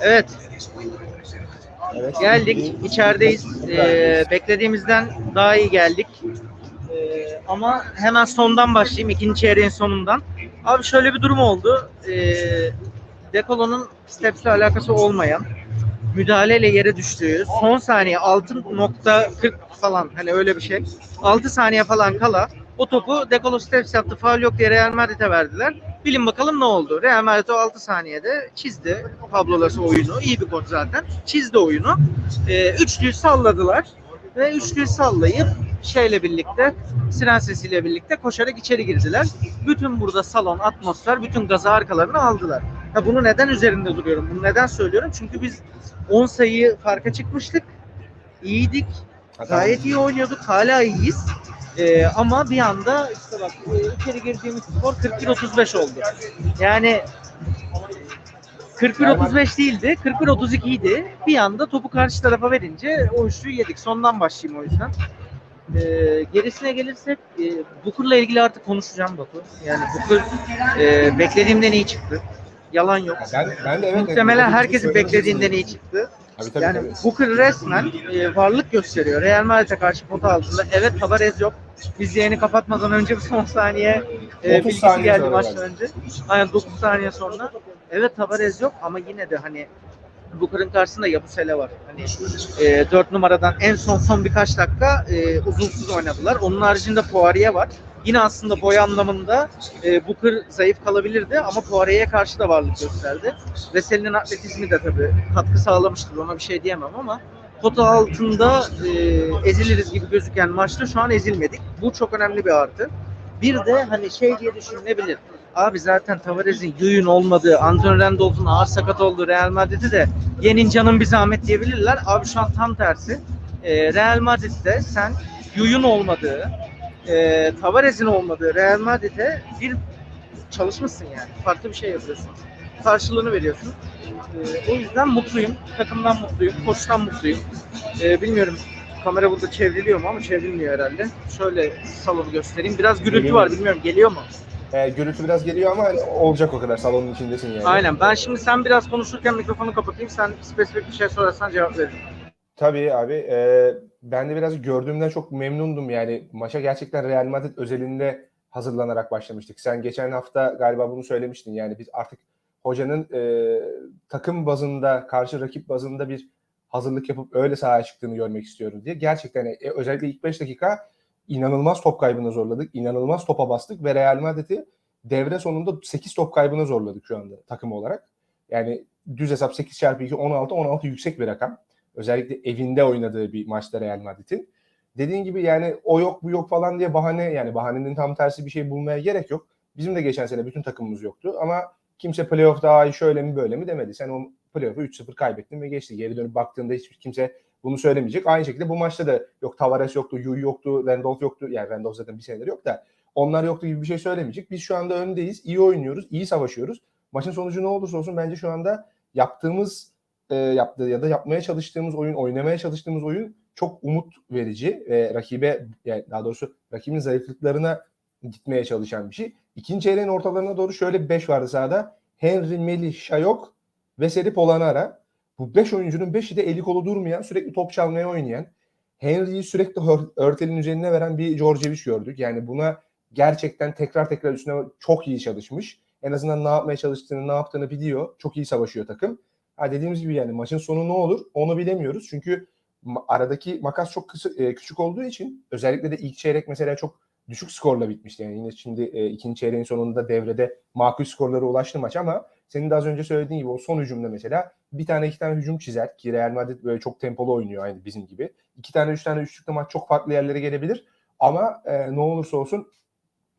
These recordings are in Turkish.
Evet, Evet. geldik. İçerideyiz. Ee, beklediğimizden daha iyi geldik. Ee, ama hemen sondan başlayayım. ikinci çeyreğin sonundan. Abi şöyle bir durum oldu. Ee, Dekolo'nun Steps'le alakası olmayan müdahaleyle yere düştüğü son saniye 6.40 falan hani öyle bir şey. 6 saniye falan kala o topu Dekolo Steps yaptı. Faul yok diye Real Madrid'e verdiler. Bilin bakalım ne oldu? Real Madrid o 6 saniyede çizdi Pablo Lasso oyunu. İyi bir gol zaten. Çizdi oyunu. Ee, üçlüyü salladılar. Ve üçlüyü sallayıp şeyle birlikte, siren sesiyle birlikte koşarak içeri girdiler. Bütün burada salon, atmosfer, bütün gazı arkalarına aldılar. Ha bunu neden üzerinde duruyorum? Bunu neden söylüyorum? Çünkü biz 10 sayı farka çıkmıştık. İyiydik. Gayet iyi oynuyorduk. Hala iyiyiz. Ee, ama bir anda işte bak e, içeri girdiğimiz skor 41-35 oldu. Yani 41-35 değildi. 41-32 idi. Bir anda topu karşı tarafa verince o üçlüyü yedik. Sondan başlayayım o yüzden. Ee, gerisine gelirsek e, Booker'la ilgili artık konuşacağım Batu. Yani Booker e, beklediğimden iyi çıktı. Yalan yok. Ben, ben de evet. Muhtemelen herkesin beklediğinden iyi çıktı. Tabii, tabii, Yani tabii. Booker resmen e, varlık gösteriyor. Real Madrid'e karşı pota altında. Evet Tavares yok. Biz yayını kapatmadan önce bir son saniye e, 30 bilgisi saniye geldi maçtan önce. Aynen 9 saniye sonra. Evet Tavares yok ama yine de hani Booker'ın karşısında Yabusele var. Hani e, 4 numaradan en son son birkaç dakika e, uzunsuz oynadılar. Onun haricinde Poirier var. Yine aslında boy anlamında e, Booker zayıf kalabilirdi ama Poirier'e karşı da varlık gösterdi. Veseli'nin atletizmi de tabii katkı sağlamıştır. Ona bir şey diyemem ama pota altında e, eziliriz gibi gözüken maçta şu an ezilmedik. Bu çok önemli bir artı. Bir de hani şey diye düşünülebilir. Abi zaten Tavares'in Yuyun olmadığı, Anthony Randolph'un ağır sakat olduğu Real Madrid'i de yenin canın bir zahmet diyebilirler. Abi şu an tam tersi. E, Real Madrid'de sen Yuyun olmadığı, e, Tavares'in olmadığı Real Madrid'e bir çalışmışsın yani. Farklı bir şey yapıyorsun. Karşılığını veriyorsun. E, o yüzden mutluyum. Takımdan mutluyum. Koçtan mutluyum. E, bilmiyorum kamera burada çevriliyor mu ama çevrilmiyor herhalde. Şöyle salonu göstereyim. Biraz gürültü var bilmiyorum geliyor mu? Ee, gürültü biraz geliyor ama hani olacak o kadar salonun içindesin yani. Aynen. Ben şimdi sen biraz konuşurken mikrofonu kapatayım. Sen spesifik bir şey sorarsan cevap veririm. Tabii abi. e, ben de biraz gördüğümden çok memnundum. Yani maça gerçekten Real Madrid özelinde hazırlanarak başlamıştık. Sen geçen hafta galiba bunu söylemiştin. Yani biz artık hocanın e, takım bazında, karşı rakip bazında bir hazırlık yapıp öyle sahaya çıktığını görmek istiyoruz diye. Gerçekten e, özellikle ilk 5 dakika inanılmaz top kaybına zorladık. inanılmaz topa bastık ve Real Madrid'i devre sonunda 8 top kaybına zorladık şu anda takım olarak. Yani düz hesap 8 çarpı 2 16 16 yüksek bir rakam. Özellikle evinde oynadığı bir maçta Real Madrid'in. Dediğin gibi yani o yok bu yok falan diye bahane yani bahanenin tam tersi bir şey bulmaya gerek yok. Bizim de geçen sene bütün takımımız yoktu ama kimse playoff daha iyi şöyle mi böyle mi demedi. Sen o playoff'u 3-0 kaybettin ve geçti. Geri dönüp baktığında hiçbir kimse bunu söylemeyecek. Aynı şekilde bu maçta da yok Tavares yoktu, Yuy yoktu, Randolph yoktu. Yani Randolph zaten bir senedir yok da onlar yoktu gibi bir şey söylemeyecek. Biz şu anda öndeyiz. iyi oynuyoruz, iyi savaşıyoruz. Maçın sonucu ne olursa olsun bence şu anda yaptığımız e, yaptığı ya da yapmaya çalıştığımız oyun, oynamaya çalıştığımız oyun çok umut verici ve rakibe yani daha doğrusu rakibin zayıflıklarına gitmeye çalışan bir şey. İkinci çeyreğin ortalarına doğru şöyle bir 5 vardı sahada. Henry, Melih, Şayok ve Serip Olanara. Bu 5 oyuncunun 5'i de eli kolu durmayan, sürekli top çalmaya oynayan, Henry'yi sürekli örtelin üzerine veren bir Djordjevic gördük. Yani buna gerçekten tekrar tekrar üstüne çok iyi çalışmış. En azından ne yapmaya çalıştığını, ne yaptığını biliyor. Çok iyi savaşıyor takım. Ha dediğimiz gibi yani maçın sonu ne olur onu bilemiyoruz. Çünkü aradaki makas çok kısa, e, küçük olduğu için özellikle de ilk çeyrek mesela çok düşük skorla bitmişti. Yani yine şimdi e, ikinci çeyreğin sonunda devrede makul skorlara ulaştı maç ama senin de az önce söylediğin gibi o son hücumda mesela bir tane iki tane hücum çizer ki Real Madrid böyle çok tempolu oynuyor aynı bizim gibi. İki tane üç tane üçlükte maç çok farklı yerlere gelebilir ama e, ne olursa olsun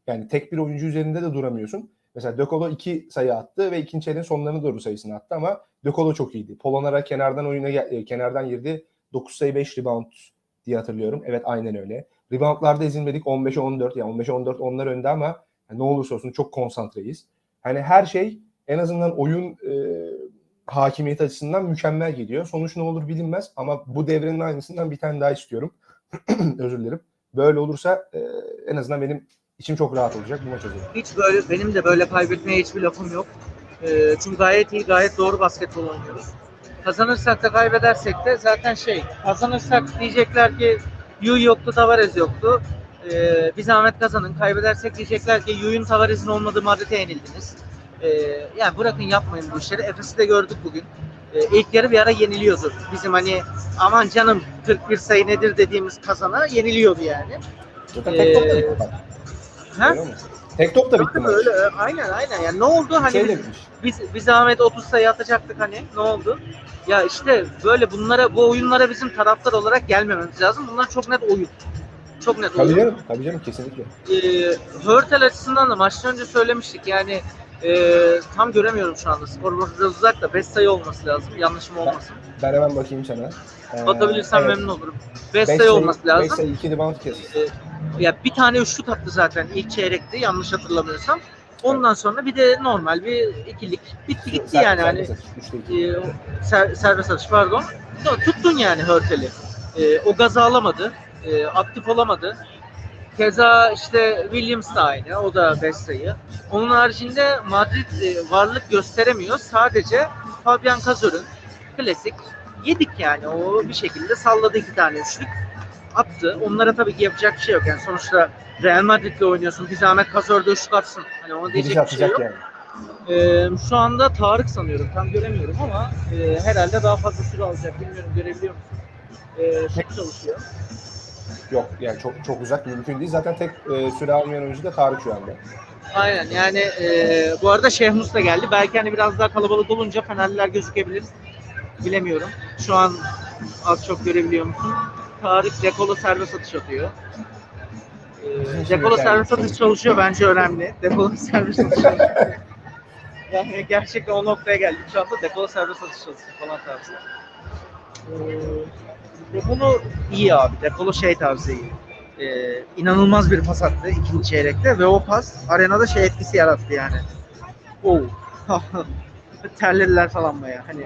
yani tek bir oyuncu üzerinde de duramıyorsun. Mesela De Colo iki sayı attı ve ikinci çeyreğin sonlarına doğru sayısını attı ama De Colo çok iyiydi. Polonara kenardan oyuna e, kenardan girdi. 9 sayı 5 rebound diye hatırlıyorum. Evet aynen öyle. Reboundlarda ezilmedik 15'e 14 yani 15'e 14 onlar önde ama yani ne olursa olsun çok konsantreyiz. Hani her şey en azından oyun e, hakimiyet açısından mükemmel gidiyor. Sonuç ne olur bilinmez ama bu devrenin aynısından bir tane daha istiyorum. Özür dilerim. Böyle olursa e, en azından benim içim çok rahat olacak bu maç hazırlığı. Hiç böyle benim de böyle kaybetmeye hiçbir lafım yok. E, çünkü gayet iyi, gayet doğru basketbol oynuyoruz. Kazanırsak da kaybedersek de zaten şey, kazanırsak diyecekler ki Yu yoktu, Tavares yoktu. E, bir zahmet kazanın. Kaybedersek diyecekler ki Yu'nun Tavares'in olmadığı Madrid'e yenildiniz. E, yani bırakın yapmayın bu işleri. Efes'i de gördük bugün. E, ilk yarı bir ara yeniliyordu. Bizim hani aman canım 41 sayı nedir dediğimiz kazana yeniliyordu yani. Zaten tek Ee, maç. Ha? Mi? Tek top da bitti Tabii maç. öyle, öyle. aynen aynen. Yani ne oldu? Hani Şey biz, biz, biz Ahmet 30 sayı atacaktık hani. Ne oldu? Ya işte böyle bunlara bu oyunlara bizim taraftar olarak gelmememiz lazım. Bunlar çok net oyun. Çok net Tabii oyun. canım, tabii canım kesinlikle. Ee, Hörtel açısından da maçtan önce söylemiştik. Yani e, tam göremiyorum şu anda. Skor biraz uzak da 5 sayı olması lazım. Yanlışım olmasın. Ben hemen bakayım sana. Ee, Atabilirsem evet. memnun olurum. 5 Beş sayı olması lazım. sayı, 2 rebound kesin. Ee, ya bir tane üçlük attı zaten ilk çeyrekte yanlış hatırlamıyorsam. Ondan sonra bir de normal bir ikilik bitti gitti Ser- yani hani e, ser, serbest atış pardon. Tuttun yani Hörtel'i. E, o gazı alamadı. E, aktif olamadı. Keza işte Williams da aynı. O da 5 sayı. Onun haricinde Madrid e, varlık gösteremiyor. Sadece Fabian Cazor'un klasik yedik yani. O bir şekilde salladı iki tane üçlük. Attı. Onlara tabii ki yapacak bir şey yok. Yani sonuçta Real Madrid'le oynuyorsun. Bir zahmet Cazor'da üçlük atsın. Hani ona diyecek bir şey yok. yani. Ee, şu anda Tarık sanıyorum. Tam göremiyorum ama e, herhalde daha fazla süre alacak. Bilmiyorum görebiliyor musun? Ee, tek çalışıyor. Yok yani çok çok uzak mümkün değil. Zaten tek e, süre almayan oyuncu da Tarık şu anda. Aynen yani e, bu arada Şehmus da geldi. Belki hani biraz daha kalabalık olunca Fenerliler gözükebilir. Bilemiyorum. Şu an az çok görebiliyor musun? Tarık Dekolo serbest atış atıyor. Ee, Dekolo serbest atış çalışıyor bence önemli. Dekolo serbest atış çalışıyor. yani gerçekten o noktaya geldik. Şu anda Dekolo serbest atış çalışıyor falan tarzı. Ee, Dekolo iyi abi. Dekolo şey tarzı iyi. Ee, inanılmaz bir pas attı ikinci çeyrekte ve o pas arenada şey etkisi yarattı yani. Oh. Terlediler falan baya. Hani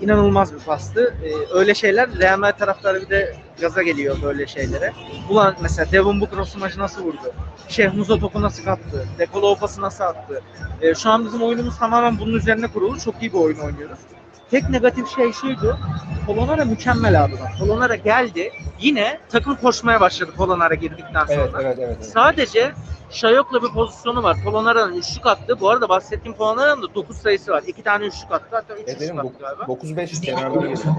inanılmaz bir pastı. Ee, öyle şeyler Real Madrid taraftarı bir de gaza geliyor böyle şeylere. Ulan mesela Devon Booker o smaçı nasıl vurdu? Şehmuz o topu nasıl attı? Dekolo o pası nasıl attı? Ee, şu an bizim oyunumuz tamamen bunun üzerine kurulu. Çok iyi bir oyun oynuyoruz. Tek negatif şey şuydu. Polonara mükemmel abi bak. Polonara geldi. Yine takım koşmaya başladı Polonara girdikten sonra. Evet evet evet. evet. Sadece Şayok'la bir pozisyonu var. Polonara'nın üçlük attı. Bu arada bahsettiğim Polonara'nın da 9 sayısı var. 2 tane üçlük attı. Hatta 3 Evet, üçlük attı galiba. 9-5 kenarları geliyor.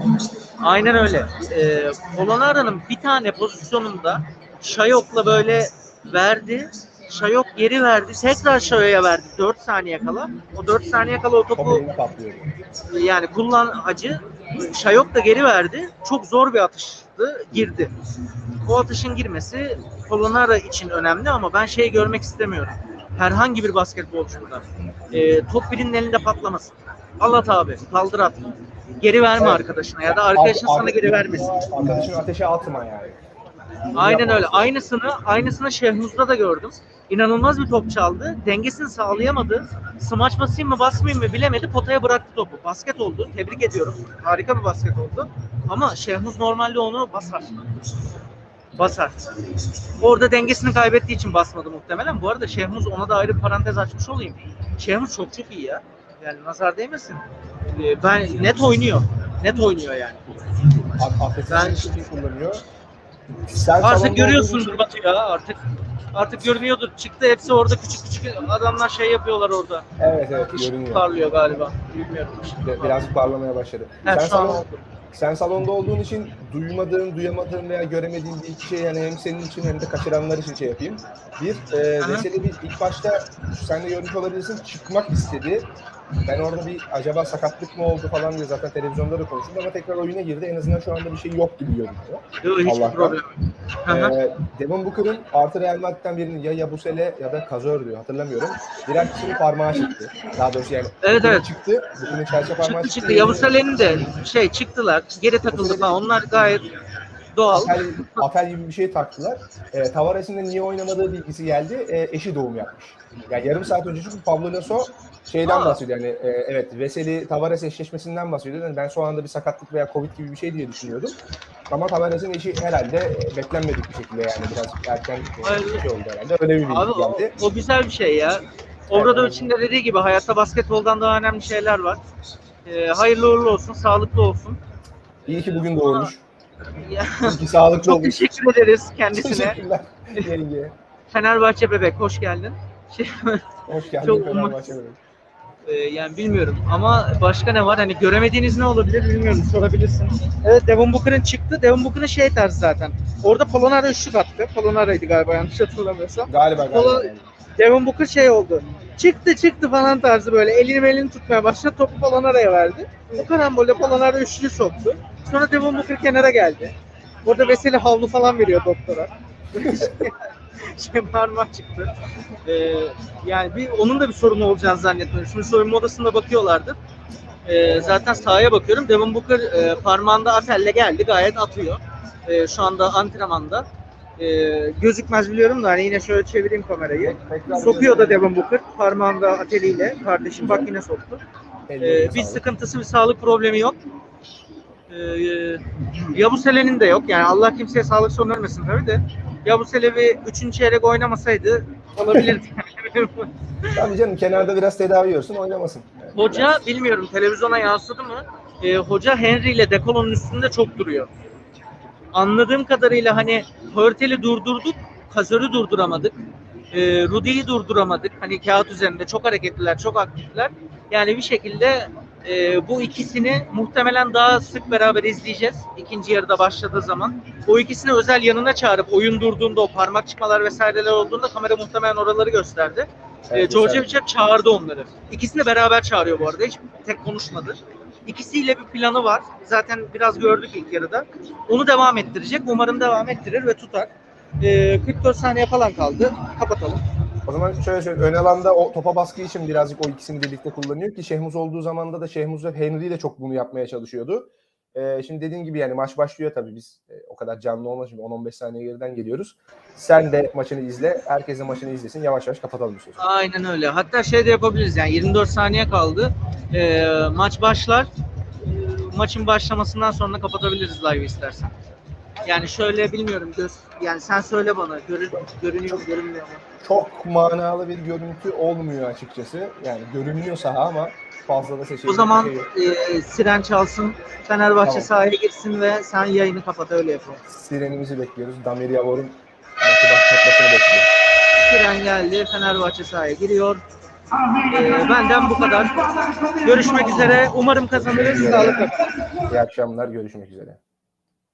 Aynen öyle. Ee, Polonara'nın bir tane pozisyonunda Şayok'la böyle verdi. Şayok geri verdi. Tekrar Şayok'a verdi 4 saniye kala. O 4 saniye kala o Top topu yani kullan acı. Şayok da geri verdi. Çok zor bir atıştı. Girdi. O atışın girmesi Polonara için önemli ama ben şey görmek istemiyorum. Herhangi bir basketbolcuda e, top birinin elinde patlamasın. Al at abi. Kaldır at. Geri verme Evet. arkadaşına ya da arkadaşın Ar- sana geri vermesin. Arkadaşın ateşe atma yani. Aynen öyle. Aynısını aynısını Şehmuz'da da gördüm. İnanılmaz bir top çaldı. Dengesini sağlayamadı. Smaç basayım mı basmayayım mı bilemedi. Potaya bıraktı topu. Basket oldu. Tebrik ediyorum. Harika bir basket oldu. Ama Şehmuz normalde onu basar. Basar. Orada dengesini kaybettiği için basmadı muhtemelen. Bu arada Şehmuz ona da ayrı bir parantez açmış olayım. Şehmuz çok çok iyi ya. Yani nazar değmesin. Ee, Ben net oynuyor. Net oynuyor yani. Ben- kullanıyor. Sen Artık görüyorsundur Batu ya artık. Artık görünüyordur. Çıktı hepsi orada küçük küçük adamlar şey yapıyorlar orada. Evet evet Işık görünüyor. parlıyor galiba. Bilmiyorum. Bir- Birazcık parlamaya başladı. Ha, sen, şu an salon, oldu. sen salonda olduğun için duymadığın, duyamadığın veya göremediğin bir iki şey yani hem senin için hem de kaçıranlar için şey yapayım. Bir, e, Aha. Veseli bir ilk başta sen de görmüş olabilirsin çıkmak istedi. Ben orada bir acaba sakatlık mı oldu falan diye zaten televizyonda da konuştum ama tekrar oyuna girdi. En azından şu anda bir şey yok gibi görünüyor. Yok, hiçbir Allah'tan. problem yok. Ee, Devon Booker'ın artı Real Madrid'den birinin ya Yabusele ya da Kazör diyor hatırlamıyorum. Birer kişinin parmağı çıktı. Daha doğrusu yani Evet, evet. çıktı. Booker'ın çelçe parmağı çıktı çıktı. çıktı. Yavuz Selen'in de şey çıktılar. Geri takıldı falan. Onlar gayet doğal. Atel, atel gibi bir şey taktılar. E, Tavares'in de niye oynamadığı bilgisi geldi. E, eşi doğum yapmış. Yani yarım saat önce çünkü Pablo Lasso şeyden Aa. bahsediyor. Yani e, evet Veseli Tavares eşleşmesinden bahsediyor. Yani ben şu anda bir sakatlık veya Covid gibi bir şey diye düşünüyordum. Ama Tavares'in eşi herhalde e, beklenmedik bir şekilde yani biraz erken e, bir şey oldu herhalde. Öyle bir bilgi Abi o, geldi. o güzel bir şey ya. Obradovic'in de dediği gibi hayatta basketboldan daha önemli şeyler var. Ee, hayırlı uğurlu olsun, sağlıklı olsun. İyi ki bugün doğurmuş. Sağlıklı çok olmuş. teşekkür ederiz kendisine. Teşekkürler. Yenge. Fenerbahçe bebek hoş geldin. Şey, Hoş geldin Çok Fenerbahçe bebek. e, yani bilmiyorum ama başka ne var? Hani göremediğiniz ne olabilir bilmiyorum. Sorabilirsiniz. Evet Devon Booker'ın çıktı. Devon Booker'ın şey tarzı zaten. Orada Polonara üçlük attı. Polonara'ydı galiba yanlış hatırlamıyorsam. Galiba galiba. Polo- Devon Booker şey oldu. Çıktı çıktı falan tarzı böyle elini elini tutmaya başladı. Topu Polonara'ya verdi. O karambolde Polonara üçlü soktu. Sonra Devon Booker kenara geldi. Orada Veseli havlu falan veriyor doktora. şey parmak çıktı. Ee, yani bir onun da bir sorunu olacağını zannetmiyorum. Şimdi soyunma odasında bakıyorlardı. Ee, zaten sahaya bakıyorum. Devon Booker e, parmağında atelle geldi. Gayet atıyor. Ee, şu anda antrenmanda. Ee, gözükmez biliyorum da hani yine şöyle çevireyim kamerayı. Sokuyor da Devon Booker parmağında ateliyle. Kardeşim bak yine soktu. Ee, bir sıkıntısı, bir sağlık problemi yok. Ee, Yabusele'nin de yok. Yani Allah kimseye sağlık sorun vermesin tabii de. Yabusele bir üçüncü çeyrek oynamasaydı olabilirdi. Tabii canım kenarda biraz tedavi görsün oynamasın. Yani hoca bilmiyorum televizyona yansıdı mı? Ee, hoca Henry ile Dekolon'un üstünde çok duruyor. Anladığım kadarıyla hani Hörtel'i durdurduk, Kazör'ü durduramadık. Ee, Rudy'yi durduramadık. Hani kağıt üzerinde çok hareketliler, çok aktifler. Yani bir şekilde e, bu ikisini muhtemelen daha sık beraber izleyeceğiz. ikinci yarıda başladığı zaman. O ikisini özel yanına çağırıp oyun durduğunda o parmak çıkmalar vesaireler olduğunda kamera muhtemelen oraları gösterdi. Evet, ee, Djordjevic hep çağırdı onları. İkisini beraber çağırıyor bu arada. Hiç tek konuşmadı. İkisiyle bir planı var. Zaten biraz gördük ilk yarıda. Onu devam ettirecek. Umarım devam ettirir ve tutar. Ee, 44 saniye falan kaldı. Kapatalım. O zaman şöyle söyleyeyim. Ön alanda o topa baskı için birazcık o ikisini birlikte kullanıyor ki Şehmuz olduğu zamanda da Şehmuz ve Henry de çok bunu yapmaya çalışıyordu. Ee, şimdi dediğim gibi yani maç başlıyor tabii biz e, o kadar canlı olmaz şimdi 10-15 saniye geriden geliyoruz. Sen de maçını izle, herkes de maçını izlesin. Yavaş yavaş kapatalım bu sözü. Aynen öyle. Hatta şey de yapabiliriz yani 24 saniye kaldı. Ee, maç başlar. Ee, Maçın başlamasından sonra kapatabiliriz live istersen. Yani şöyle bilmiyorum göz yani sen söyle bana görün, görünüyor mu görünmüyor mu? Çok manalı bir görüntü olmuyor açıkçası. Yani görünüyor saha ama fazla da seçeneği O zaman şey yok. e, siren çalsın, Fenerbahçe Tamam. sahaya girsin ve sen yayını kapat öyle yapalım. Sirenimizi bekliyoruz. Damir Yavor'un maçı başlatmasını bekliyoruz. Siren geldi, Fenerbahçe sahaya giriyor. E, benden bu kadar. Görüşmek üzere. Umarım kazanırız. Sağlıkla. İyi akşamlar. Görüşmek üzere.